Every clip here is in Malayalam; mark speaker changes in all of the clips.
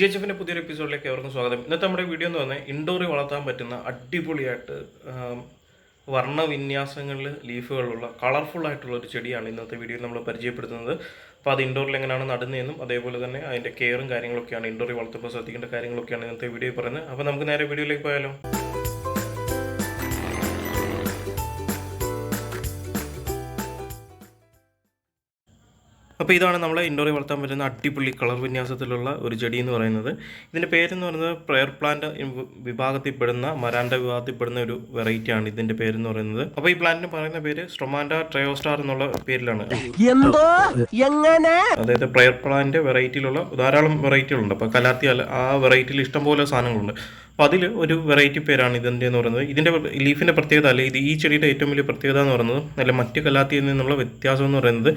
Speaker 1: ജി എച്ച് എഫിന്റെ പുതിയൊരു എപ്പിസോഡിലേക്ക് എവർക്കും സ്വാഗതം. ഇന്നത്തെ നമ്മുടെ വീഡിയോ എന്ന് പറഞ്ഞാൽ ഇൻഡോറിൽ വളർത്താൻ പറ്റുന്ന അടിപൊളിയായിട്ട് വർണവിന്യാസങ്ങളിൽ ലീഫുകളുള്ള കളർഫുൾ ആയിട്ടുള്ള ഒരു ചെടിയാണ് ഇന്നത്തെ വീഡിയോയിൽ നമ്മൾ പരിചയപ്പെടുത്തുന്നത്. അപ്പോൾ അത് ഇൻഡോറിൽ എങ്ങനെയാണ് നടുന്നതെന്നും അതേപോലെ തന്നെ അതിന്റെ കെയറും കാര്യങ്ങളൊക്കെയാണ് ഇൻഡോറിൽ വളർത്തുമ്പോൾ ശ്രദ്ധിക്കേണ്ട കാര്യങ്ങളൊക്കെയാണ് ഇന്നത്തെ വീഡിയോ പറയുന്നത്. അപ്പോൾ നമുക്ക് നേരെ വീഡിയോയിലേക്ക് പോയാലോ? അപ്പോൾ ഇതാണ് നമ്മളെ ഇൻഡോറിൽ വളർത്താൻ പറ്റുന്ന അടിപൊളി കളർ വിന്യാസത്തിലുള്ള ഒരു ചെടി എന്ന് പറയുന്നത്. ഇതിന്റെ പേരെന്ന് പറയുന്നത് പ്രയർ പ്ലാന്റ് വിഭാഗത്തിൽപ്പെടുന്ന മരാൻഡ വിഭാഗത്തിൽപ്പെടുന്ന ഒരു വെറൈറ്റിയാണ് ഇതിന്റെ പേരെന്ന് പറയുന്നത്. അപ്പോൾ ഈ പ്ലാന്റിന് പറയുന്ന പേര് സ്ട്രൊമാൻഡ ട്രയോസ്റ്റാർ എന്നുള്ള പേരിലാണ്.
Speaker 2: എന്തോ? എങ്ങനെ?
Speaker 1: അതായത് പ്രയർ പ്ലാന്റ് വെറൈറ്റിയിലുള്ള ധാരാളം വെറൈറ്റികളുണ്ട് അപ്പോൾ കലാത്തി അല്ല ആ വെറൈറ്റിയിൽ ഇഷ്ടംപോലെ സാധനങ്ങളുണ്ട്. അപ്പോൾ അതിൽ ഒരു വെറൈറ്റി പേരാണ് ഇതിന്റെ എന്ന് പറയുന്നത്. ഇതിന്റെ ലീഫിന്റെ പ്രത്യേകത അല്ല? ഇത് ഈ ചെടിയുടെ ഏറ്റവും വലിയ പ്രത്യേകത എന്ന് പറയുന്നത് അല്ല മറ്റ് കലാത്തിയിൽ നിന്നുള്ള വ്യത്യാസം എന്ന് പറയുന്നത്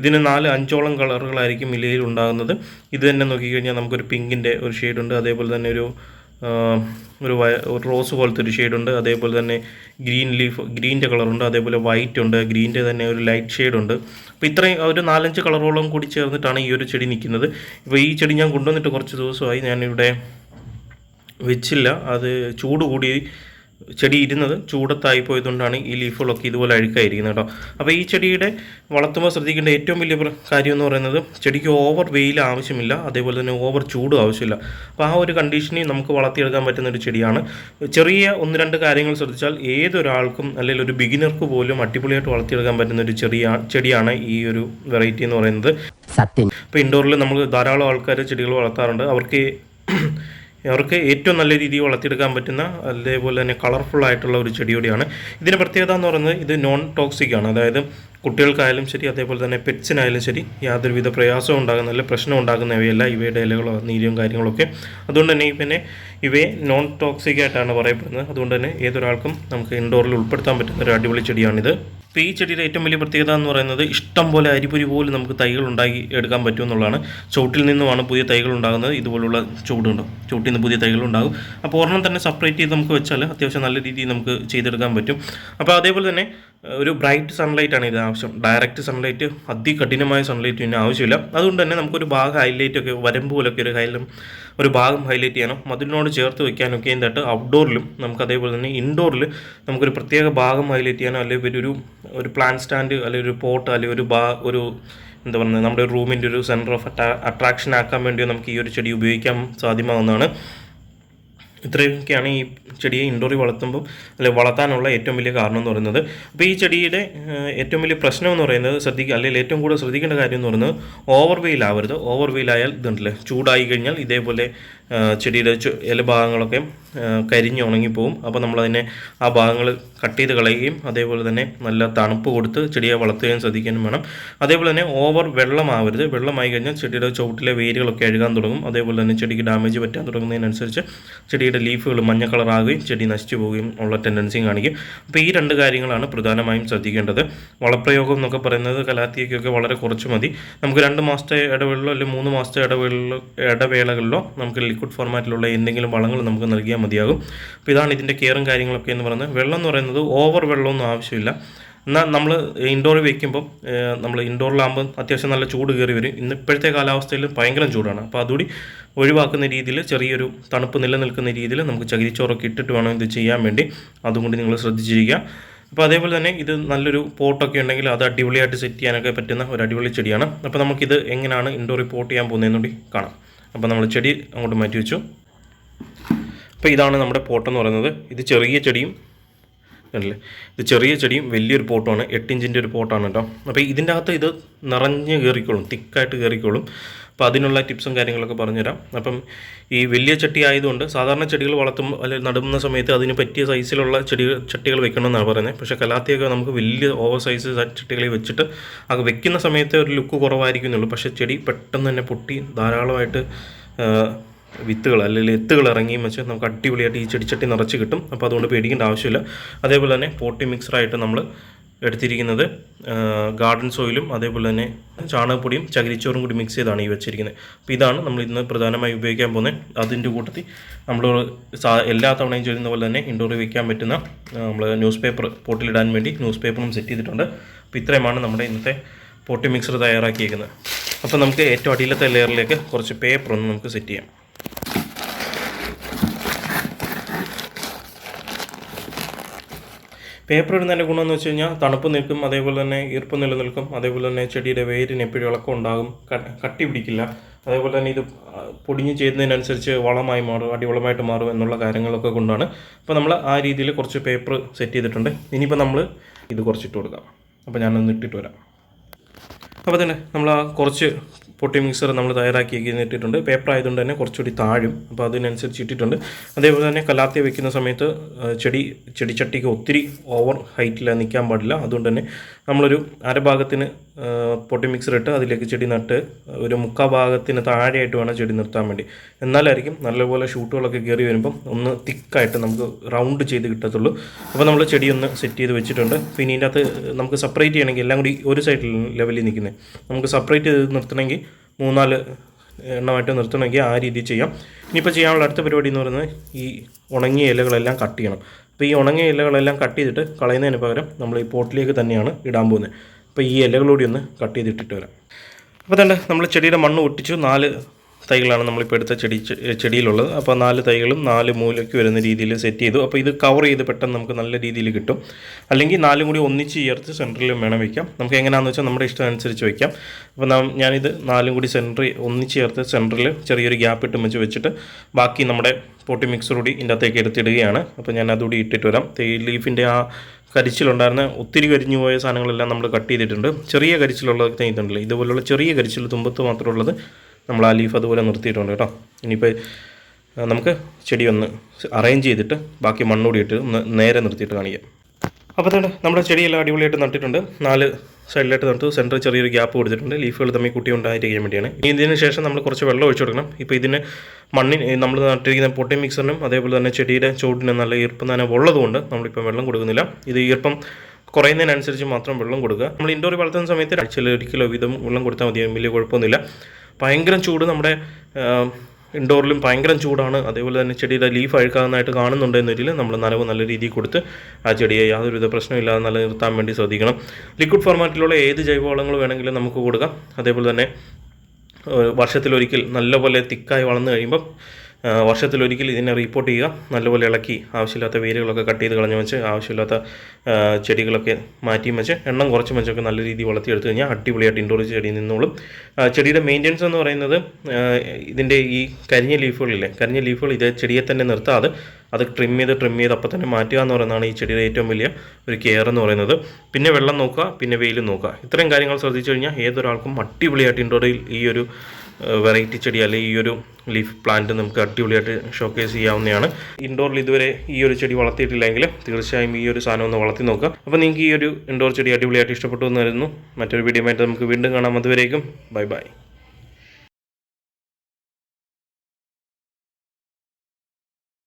Speaker 1: ഇതിന് നാല് അഞ്ചോളം കളറുകളായിരിക്കും ഇലയിൽ ഉണ്ടാകുന്നത്. ഇത് തന്നെ നോക്കിക്കഴിഞ്ഞാൽ നമുക്കൊരു പിങ്കിന്റെ ഒരു ഷെയ്ഡുണ്ട് അതേപോലെ തന്നെ ഒരു ഒരു ഒരു റോസ് പോലത്തെ ഒരു ഷെയ്ഡുണ്ട് അതേപോലെ തന്നെ ഗ്രീൻ ലീഫ് ഗ്രീന്റെ കളറുണ്ട് അതേപോലെ വൈറ്റ് ഉണ്ട്. ഗ്രീന്റെ തന്നെ ഒരു ലൈറ്റ് ഷെയ്ഡുണ്ട് അപ്പോൾ ഇത്രയും ഒരു നാലഞ്ച് കളറോളം കൂടി ചേർന്നിട്ടാണ് ഈ ഒരു ചെടി നിൽക്കുന്നത്. ഇപ്പോൾ ഈ ചെടി ഞാൻ കൊണ്ടുവന്നിട്ട് കുറച്ച് ദിവസമായി ഞാനിവിടെ വെച്ചില്ല. അത് ചൂട് കൂടി ചെടി ഇരുന്നത് ചൂടത്തായി പോയതുകൊണ്ടാണ് ഈ ലീഫുകളൊക്കെ ഇതുപോലെ അഴുക്കായിരിക്കുന്നത് കേട്ടോ. അപ്പോൾ ഈ ചെടിയുടെ വളർത്തുമ്പോൾ ശ്രദ്ധിക്കേണ്ട ഏറ്റവും വലിയ കാര്യം എന്ന് പറയുന്നത് ചെടിക്ക് ഓവർ വെയിൽ ആവശ്യമില്ല അതേപോലെ തന്നെ ഓവർ ചൂടും ആവശ്യമില്ല. അപ്പോൾ ആ ഒരു കണ്ടീഷനിൽ നമുക്ക് വളർത്തിയെടുക്കാൻ പറ്റുന്ന ഒരു ചെടിയാണ്. ചെറിയ ഒന്ന് രണ്ട് കാര്യങ്ങൾ ശ്രദ്ധിച്ചാൽ ഏതൊരാൾക്കും അല്ലെങ്കിൽ ഒരു ബിഗിനർക്ക് പോലും അടിപൊളിയായിട്ട് വളർത്തിയെടുക്കാൻ പറ്റുന്ന ഒരു ചെറിയ ചെടിയാണ് ഈ ഒരു വെറൈറ്റി എന്ന് പറയുന്നത്.
Speaker 2: സത്യം.
Speaker 1: ഇപ്പോൾ ഇൻഡോറിൽ നമ്മൾ ധാരാളം ആൾക്കാർ ചെടികൾ വളർത്താറുണ്ട്. അവർക്ക് അവർക്ക് ഏറ്റവും നല്ല രീതിയിൽ വളർത്തിയെടുക്കാൻ പറ്റുന്ന അതേപോലെ തന്നെ കളർഫുൾ ആയിട്ടുള്ള ഒരു ചെടി കൂടിയാണ് ഇതിന്റെ പ്രത്യേകത എന്ന് പറയുന്നത് ഇത് നോൺ ടോക്സിക് ആണ്. അതായത് കുട്ടികൾക്കായാലും ശരി അതേപോലെ തന്നെ പെറ്റ്സിനായാലും ശരി യാതൊരുവിധ പ്രയാസവും ഉണ്ടാകുന്നില്ല പ്രശ്നം ഉണ്ടാകുന്നവയല്ല ഇവയുടെ ഇലകളോ നീരും കാര്യങ്ങളൊക്കെ അതുകൊണ്ട് തന്നെ പിന്നെ ഇവയെ നോൺ ടോക്സിക് ആയിട്ടാണ് പറയപ്പെടുന്നത്. അതുകൊണ്ട് തന്നെ ഏതൊരാൾക്കും നമുക്ക് ഇൻഡോറിൽ ഉൾപ്പെടുത്താൻ പറ്റുന്ന ഒരു അടിപൊളി ചെടിയാണിത്. ഇപ്പോൾ ഈ ചെടിയുടെ ഏറ്റവും വലിയ പ്രത്യേകത എന്ന് പറയുന്നത് ഇഷ്ടം പോലെ അരിപ്പൊരി പോലും നമുക്ക് തൈകൾ ഉണ്ടാക്കി എടുക്കാൻ പറ്റും എന്നുള്ളതാണ്. ചുവട്ടിൽ നിന്നുമാണ് പുതിയ തൈകൾ ഉണ്ടാകുന്നത്. ഇതുപോലുള്ള ചുവടുണ്ടോ ചുവട്ടിൽ നിന്ന് പുതിയ തൈകൾ ഉണ്ടാകും. അപ്പോൾ ഒരെണ്ണം തന്നെ സെപ്പറേറ്റ് ചെയ്ത് നമുക്ക് വെച്ചാൽ അത്യാവശ്യം നല്ല രീതിയിൽ നമുക്ക് ചെയ്തെടുക്കാൻ പറ്റും. അപ്പോൾ അതേപോലെ തന്നെ ഒരു ബ്രൈറ്റ് സൺലൈറ്റ് ആണ് ഇത് ആവശ്യം. ഡയറക്റ്റ് സൺലൈറ്റ് അതികഠിനമായ സൺലൈറ്റ് പിന്നെ ആവശ്യമില്ല. അതുകൊണ്ട് തന്നെ നമുക്കൊരു ഭാഗം ഹൈലൈറ്റ് ഒക്കെ വരമ്പോലൊക്കെ ഒരു ഹൈലം ഒരു ഭാഗം ഹൈലൈറ്റ് ചെയ്യണം. മതിലിനോട് ചേർത്ത് വെക്കാനൊക്കെ എന്തായിട്ട് ഔട്ട്ഡോറിലും നമുക്ക് അതേപോലെ തന്നെ ഇൻഡോറിൽ നമുക്കൊരു പ്രത്യേക ഭാഗം ഹൈലൈറ്റ് ചെയ്യാനോ അല്ലെങ്കിൽ ഒരു ഒരു പ്ലാൻ സ്റ്റാൻഡ് അല്ലെങ്കിൽ ഒരു പോട്ട് അല്ലെങ്കിൽ ഒരു ബാ ഒരു എന്താ പറയുന്നത് നമ്മുടെ റൂമിന്റെ ഒരു സെന്റർ ഓഫ് അട്രാക്ഷൻ ആക്കാൻ വേണ്ടിയോ നമുക്ക് ഈ ഒരു ചെടി ഉപയോഗിക്കാൻ സാധ്യമാവുന്നതാണ്. ഇത്രയൊക്കെയാണ് ഈ ചെടിയെ ഇൻഡോറിൽ വളർത്തുമ്പോൾ അല്ലെ വളർത്താനുള്ള ഏറ്റവും വലിയ കാരണം എന്ന് പറയുന്നത്. അപ്പോൾ ഈ ചെടിയുടെ ഏറ്റവും വലിയ പ്രശ്നം എന്ന് പറയുന്നത് ശ്രദ്ധിക്കുക അല്ലെങ്കിൽ ഏറ്റവും കൂടുതൽ ശ്രദ്ധിക്കേണ്ട കാര്യം എന്ന് പറയുന്നത് ഓവർ വെയിൽ ആവരുത്. ഓവർ ആയാൽ ഇതുണ്ടല്ലേ? ചൂടായി കഴിഞ്ഞാൽ ഇതേപോലെ ചെടിയുടെ ഇല ഭാഗങ്ങളൊക്കെ കരിഞ്ഞ് ഉണങ്ങിപ്പോവും. അപ്പോൾ നമ്മളതിനെ ആ ഭാഗങ്ങൾ കട്ട് ചെയ്ത് കളയുകയും അതേപോലെ തന്നെ നല്ല തണുപ്പ് കൊടുത്ത് ചെടിയെ വളർത്തുകയും ശ്രദ്ധിക്കാനും വേണം. അതേപോലെ തന്നെ ഓവർ വെള്ളമാവരുത്. വെള്ളമായി കഴിഞ്ഞാൽ ചെടിയുടെ ചുവട്ടിലെ വേരുകളൊക്കെ എഴുകാൻ തുടങ്ങും. അതേപോലെ തന്നെ ചെടിക്ക് ഡാമേജ് പറ്റാൻ തുടങ്ങുന്നതിനനുസരിച്ച് ചെടിയുടെ ലീഫുകൾ മഞ്ഞ കളറാകുകയും ചെടി നശിച്ചു പോവുകയും ഉള്ള ടെൻഡൻസിയും കാണിക്കും. അപ്പോൾ ഈ രണ്ട് കാര്യങ്ങളാണ് പ്രധാനമായും ശ്രദ്ധിക്കേണ്ടത്. വളപ്രയോഗം എന്നൊക്കെ പറയുന്നത് കലാത്തിയൊക്കെ വളരെ കുറച്ച് മതി. നമുക്ക് രണ്ട് മാസത്തെ ഇടവേളയിലോ അല്ലെങ്കിൽ മൂന്ന് മാസത്തെ ഇടവേളയിലോ ഇടവേളകളിലോ നമുക്ക് ലിക്വിഡ് ഫോർമാറ്റിലുള്ള എന്തെങ്കിലും വളങ്ങൾ നമുക്ക് നൽകിയാൽ മതിയാകും. അപ്പോൾ ഇതാണ് ഇതിന്റെ കെയറും കാര്യങ്ങളൊക്കെ എന്ന് പറയുന്നത്. വെള്ളം എന്ന് പറയുന്നത് ഓവർ വെള്ളമൊന്നും ആവശ്യമില്ല. എന്നാൽ നമ്മൾ ഇൻഡോറിൽ വെക്കുമ്പോൾ നമ്മൾ ഇൻഡോറിലാകുമ്പോൾ അത്യാവശ്യം നല്ല ചൂട് കയറി വരും. ഇന്ന് ഇപ്പോഴത്തെ കാലാവസ്ഥയിൽ ഭയങ്കര ചൂടാണ്. അപ്പോൾ അതുകൂടി ഒഴിവാക്കുന്ന രീതിയിൽ ചെറിയൊരു തണുപ്പ് നിലനിൽക്കുന്ന രീതിയിൽ നമുക്ക് ചകിരിച്ചോറൊക്കെ ഇട്ടിട്ട് വേണം ഇത് ചെയ്യാൻ വേണ്ടി. അതുകൊണ്ട് നിങ്ങൾ ശ്രദ്ധിച്ചിരിക്കുക. അപ്പോൾ അതേപോലെ തന്നെ ഇത് നല്ലൊരു പോട്ടൊക്കെ ഉണ്ടെങ്കിൽ അത് അടിപൊളിയായിട്ട് സെറ്റ് ചെയ്യാനൊക്കെ പറ്റുന്ന ഒരു അടിപൊളി ചെടിയാണ്. അപ്പോൾ നമുക്കിത് എങ്ങനെയാണ് ഇൻഡോറിൽ പോട്ട് ചെയ്യാൻ പോകുന്നതെന്നുകൂടി കാണാം. അപ്പോൾ നമ്മൾ ചെടി അങ്ങോട്ട് മാറ്റി വെച്ചു. അപ്പോൾ ഇതാണ് നമ്മുടെ പോട്ടെന്ന് പറയുന്നത്. ഇത് ചെറിയ ചെടിയും അല്ലേ ഇത് ചെറിയ ചെടിയും വലിയൊരു പോട്ടുമാണ് എട്ട് ഇഞ്ചിന്റെ ഒരു പോട്ടാണ് കേട്ടോ. അപ്പോൾ ഇതിന്റെ അകത്ത് ഇത് നിറഞ്ഞ് കയറിക്കോളും തിക്കായിട്ട് കയറിക്കോളും. അപ്പോൾ അതിനുള്ള ടിപ്സും കാര്യങ്ങളൊക്കെ പറഞ്ഞുതരാം. അപ്പം ഈ വലിയ ചട്ടി ആയതുകൊണ്ട് സാധാരണ ചെടികൾ വളർത്തുമ്പോൾ അല്ലെങ്കിൽ നടുന്ന സമയത്ത് അതിന് പറ്റിയ സൈസിലുള്ള ചെടി ചട്ടികൾ വെക്കണമെന്നാണ് പറയുന്നത്. പക്ഷേ കലാത്തിയൊക്കെ നമുക്ക് വലിയ ഓവർ സൈസ് ചട്ടികളിൽ വെച്ചിട്ട് അത് വെക്കുന്ന സമയത്ത് ഒരു ലുക്ക് കുറവായിരിക്കുന്നുള്ളൂ. പക്ഷേ ചെടി പെട്ടെന്ന് തന്നെ പൊട്ടി ധാരാളമായിട്ട് വിത്തുകൾ അല്ലെങ്കിൽ എത്തുകൾ ഇറങ്ങിയും വെച്ച് നമുക്ക് അടിപൊളിയായിട്ട് ഈ ചെടിച്ചട്ടി നിറച്ച് കിട്ടും. അപ്പോൾ അതുകൊണ്ട് പേടിക്കേണ്ട ആവശ്യമില്ല. അതേപോലെ തന്നെ പോട്ടി മിക്സറായിട്ട് നമ്മൾ എടുത്തിരിക്കുന്നത് ഗാർഡൻ സോയിലും അതേപോലെ തന്നെ ചാണകപ്പൊടിയും ചകിരിച്ചോറും കൂടി മിക്സ് ചെയ്താണ് ഈ വെച്ചിരിക്കുന്നത്. അപ്പോൾ ഇതാണ് നമ്മൾ ഇന്ന് പ്രധാനമായി ഉപയോഗിക്കാൻ പോകുന്നത്. അതിന്റെ കൂട്ടത്തിൽ നമ്മൾ എല്ലാ തവണയും ചെയ്യുന്ന പോലെ തന്നെ ഇൻഡോറിൽ വയ്ക്കാൻ പറ്റുന്ന നമ്മൾ ന്യൂസ് പേപ്പർ പോട്ടിലിടാൻ വേണ്ടി ന്യൂസ് പേപ്പറും സെറ്റ് ചെയ്തിട്ടുണ്ട്. അപ്പോൾ ഇത്രയുമാണ് നമ്മുടെ ഇന്നത്തെ പോട്ടി മിക്സർ തയ്യാറാക്കിയിരിക്കുന്നത്. അപ്പോൾ നമുക്ക് ഏറ്റവും അടിയിലത്തെ ലെയറിലേക്ക് കുറച്ച് പേപ്പർ ഒന്ന് നമുക്ക് സെറ്റ് ചെയ്യാം. പേപ്പർ ഇടുന്നതിന്റെ ഗുണമെന്ന് വെച്ച് കഴിഞ്ഞാൽ തണുപ്പ് നിൽക്കും അതേപോലെ തന്നെ ഈർപ്പം നിലനിൽക്കും അതേപോലെ തന്നെ ചെടിയുടെ വേരിന് എപ്പോഴും ഇളക്കം ഉണ്ടാകും കട്ടി പിടിക്കില്ല. അതേപോലെ തന്നെ ഇത് പൊടിഞ്ഞ് ചെയ്യുന്നതിനനുസരിച്ച് വളമായി മാറും അടിവളമായിട്ട് മാറും എന്നുള്ള കാര്യങ്ങളൊക്കെ കൊണ്ടാണ് അപ്പോൾ നമ്മൾ ആ രീതിയിൽ കുറച്ച് പേപ്പർ സെറ്റ് ചെയ്തിട്ടുണ്ട്. ഇനിയിപ്പോൾ നമ്മൾ ഇത് കുറച്ചിട്ട് കൊടുക്കാം. അപ്പോൾ ഞാനൊന്ന് ഇട്ടിട്ട് വരാം. അപ്പോൾ തന്നെ നമ്മൾ ആ കുറച്ച് പൊട്ടി മിക്സർ നമ്മൾ തയ്യാറാക്കി ഇട്ടിട്ടുണ്ട്. പേപ്പർ ആയതുകൊണ്ട് തന്നെ കുറച്ചുകൂടി താഴും. അപ്പോൾ അതിനനുസരിച്ച് ഇട്ടിട്ടുണ്ട്. അതേപോലെ തന്നെ കലാത്തി വെക്കുന്ന സമയത്ത് ചെടി ചെടിച്ചട്ടിക്ക് ഒത്തിരി ഓവർ ഹൈറ്റിൽ നിൽക്കാൻ പാടില്ല. അതുകൊണ്ട് തന്നെ നമ്മളൊരു അരഭാഗത്തിന് പൊട്ടി മിക്സർ ഇട്ട് അതിലേക്ക് ചെടി നട്ട് ഒരു മുക്കാ ഭാഗത്തിന് താഴെയായിട്ട് വേണം ചെടി നിർത്താൻ വേണ്ടി. എന്നാലായിരിക്കും നല്ലപോലെ ഷൂട്ടുകളൊക്കെ കയറി വരുമ്പം ഒന്ന് തിക്കായിട്ട് നമുക്ക് റൗണ്ട് ചെയ്ത് കിട്ടത്തുള്ളൂ. അപ്പോൾ നമ്മൾ ചെടി ഒന്ന് സെറ്റ് ചെയ്ത് വെച്ചിട്ടുണ്ട്. പിന്നെ ഇതിന്റെ അകത്ത് നമുക്ക് സെപ്പറേറ്റ് ചെയ്യണമെങ്കിൽ എല്ലാം കൂടി ഒരു സൈഡിൽ ലെവലിൽ നിൽക്കുന്നത് നമുക്ക് സെപ്പറേറ്റ് ചെയ്ത് നിർത്തണമെങ്കിൽ മൂന്നാൽ എണ്ണമായിട്ട് നിർത്തണമെങ്കിൽ ആ രീതിയിൽ ചെയ്യാം. ഇനിയിപ്പോൾ ചെയ്യാനുള്ള അടുത്ത പരിപാടി എന്ന് പറയുന്നത് ഈ ഉണങ്ങിയ ഇലകളെല്ലാം കട്ട് ചെയ്യണം. അപ്പോൾ ഈ ഉണങ്ങിയ ഇലകളെല്ലാം കട്ട് ചെയ്തിട്ട് കളയുന്നതിന് പകരം നമ്മൾ ഈ പോട്ടിലേക്ക് തന്നെയാണ് ഇടാൻ പോകുന്നത്. അപ്പോൾ ഈ ഇലകളൂടി ഒന്ന് കട്ട് ചെയ്തിട്ടിട്ട് വരാം. അപ്പോൾ തന്നെ നമ്മൾ ചെടിയുടെ മണ്ണ് ഒട്ടിച്ചു നാല് തൈകളാണ് നമ്മളിപ്പോൾ എടുത്ത ചെടി ചെടിയിലുള്ളത്. അപ്പോൾ നാല് തൈകളും നാല് മൂലയ്ക്ക് വരുന്ന രീതിയിൽ സെറ്റ് ചെയ്തു. അപ്പോൾ ഇത് കവർ ചെയ്ത് പെട്ടെന്ന് നമുക്ക് നല്ല രീതിയിൽ കിട്ടും. അല്ലെങ്കിൽ നാലും കൂടി ഒന്നിച്ച് ചേർത്ത് സെന്ററിലും വേണം വയ്ക്കാം നമുക്ക് എങ്ങനെയാണെന്ന് വെച്ചാൽ നമ്മുടെ ഇഷ്ടം അനുസരിച്ച് വയ്ക്കാം അപ്പോൾ നാം ഞാനിത് നാലും കൂടി സെന്ററിൽ ഒന്നിച്ച് ചേർത്ത് സെന്ററിൽ ചെറിയൊരു ഗ്യാപ്പ് ഇട്ട് വെച്ച് വെച്ചിട്ട് ബാക്കി നമ്മുടെ പോട്ടി മിക്സർ കൂടി ഇതിന്റെ അകത്തേക്ക് എടുത്തിടുകയാണ്. അപ്പോൾ ഞാൻ അതുകൂടി ഇട്ടിട്ട് വരാം. തേ ലീഫിന്റെ ആ കരിച്ചിലുണ്ടായിരുന്ന ഒത്തിരി കരിഞ്ഞു പോയ സാധനങ്ങളെല്ലാം നമ്മൾ കട്ട് ചെയ്തിട്ടുണ്ട്. ചെറിയ കരിച്ചിലുള്ളതൊക്കെ ഇതുണ്ടല്ലോ ഇതുപോലുള്ള ചെറിയ കരിച്ചിൽ തുമ്പത്ത് മാത്രമുള്ളത് നമ്മൾ ആ ലീഫ് അതുപോലെ നിർത്തിയിട്ടുണ്ട് കേട്ടോ. ഇനിയിപ്പോൾ നമുക്ക് ചെടി ഒന്ന് അറേഞ്ച് ചെയ്തിട്ട് ബാക്കി മണ്ണൂടിയിട്ട് നേരെ നിർത്തിയിട്ട് കാണിക്കാം. അപ്പോൾ തന്നെ നമ്മുടെ ചെടിയെല്ലാം അടിപൊളിയായിട്ട് നട്ടിട്ടുണ്ട്. നാല് സൈഡിലായിട്ട് നട്ടു. സെന്ററിൽ ചെറിയൊരു ഗ്യാപ്പ് കൊടുത്തിട്ടുണ്ട്. ലീഫുകൾ തമ്മിൽ കുട്ടി ഉണ്ടായിരിക്കാൻ വേണ്ടിയാണ്. ഇനി ഇതിന് ശേഷം നമ്മൾ കുറച്ച് വെള്ളം ഒഴിച്ചു കൊടുക്കണം. ഇപ്പോൾ ഇതിന് മണ്ണിന് നമ്മൾ നട്ടിരിക്കുന്ന പൊട്ടി മിക്സറിനും അതേപോലെ തന്നെ ചെടിയുടെ ചോട്ടിനും നല്ല ഈർപ്പം തന്നെ ഉള്ളതുകൊണ്ട് നമ്മളിപ്പോൾ വെള്ളം കൊടുക്കുന്നില്ല. ഇത് ഈർപ്പം കുറയുന്നതിനനുസരിച്ച് മാത്രം വെള്ളം കൊടുക്കുക. നമ്മൾ ഇൻഡോർ വളർത്തുന്ന സമയത്ത് ആഴ്ചയിൽ ഒരിക്കലോ വീതം വെള്ളം കൊടുത്താൽ മതി വലിയ കുഴപ്പമൊന്നുമില്ല. ഭയങ്കര ചൂട് നമ്മുടെ ഇൻഡോറിലും ഭയങ്കര ചൂടാണ്. അതേപോലെ തന്നെ ചെടിയുടെ ലീഫ് അഴുക്കാകുന്നതായിട്ട് കാണുന്നുണ്ട് എന്നൊരിൽ നമ്മൾ നനവ് നല്ല രീതിയിൽ കൊടുത്ത് ആ ചെടിയെ യാതൊരുവിധ പ്രശ്നമില്ലാതെ നിലനിർത്താൻ വേണ്ടി ശ്രദ്ധിക്കണം. ലിക്വിഡ് ഫോർമാറ്റിലുള്ള ഏത് ജൈവവളങ്ങൾ വേണമെങ്കിലും നമുക്ക് കൊടുക്കാം. അതേപോലെ തന്നെ വർഷത്തിലൊരിക്കൽ നല്ലപോലെ തിക്കായി വളർന്നു കഴിയുമ്പം വർഷത്തിലൊരിക്കൽ ഇതിനെ റിപ്പോർട്ട് ചെയ്യുക. നല്ലപോലെ ഇളക്കി ആവശ്യമില്ലാത്ത വേരുകളൊക്കെ കട്ട് ചെയ്ത് കളഞ്ഞു വെച്ച് ആവശ്യമില്ലാത്ത ചെടികളൊക്കെ മാറ്റി വെച്ച് എണ്ണം കുറച്ച് വെച്ചൊക്കെ നല്ല രീതിയിൽ വളർത്തിയെടുത്ത് കഴിഞ്ഞാൽ അടിപൊളിയായിട്ട് ഇൻഡോർ ചെടി നിന്നോളും. ചെടിയുടെ മെയിന്റെനൻസ് എന്ന് പറയുന്നത് ഇതിന്റെ ഈ കരിഞ്ഞ ലീഫുകളില്ലേ കരിഞ്ഞ ലീഫുകൾ ഇതേ ചെടിയെ തന്നെ നിർത്താതെ അത് ട്രിം ചെയ്ത് ട്രിം ചെയ്ത് അപ്പം തന്നെ മാറ്റുക എന്ന് പറയുന്നതാണ് ഈ ചെടിയുടെ ഏറ്റവും വലിയ ഒരു കെയർ എന്ന് പറയുന്നത്. പിന്നെ വെള്ളം നോക്കുക പിന്നെ വെയിൽ നോക്കുക. ഇത്രയും കാര്യങ്ങൾ ശ്രദ്ധിച്ചു കഴിഞ്ഞാൽ ഏതൊരാൾക്കും അടിപൊളിയായിട്ട് ഇൻഡോറിൽ ഈ ഒരു വെറൈറ്റി ചെടി അല്ലെങ്കിൽ ഈ ഒരു ലീഫ് പ്ലാന്റ് നമുക്ക് അടിപൊളിയായിട്ട് ഷോക്കേസ് ചെയ്യാവുന്നതാണ്. ഇൻഡോറിൽ ഇതുവരെ ഈ ഒരു ചെടി വളർത്തിയിട്ടില്ലെങ്കിൽ തീർച്ചയായും ഈ ഒരു സാധനം ഒന്ന് വളർത്തി നോക്കുക. അപ്പോൾ നിങ്ങൾക്ക് ഈ ഒരു ഇൻഡോർ ചെടി അടിപൊളിയായിട്ട് ഇഷ്ടപ്പെട്ടു എന്ന് വരുന്നു മറ്റൊരു വീഡിയോ നമുക്ക് വീണ്ടും കാണാം. അതുവരേക്കും ബൈ ബൈ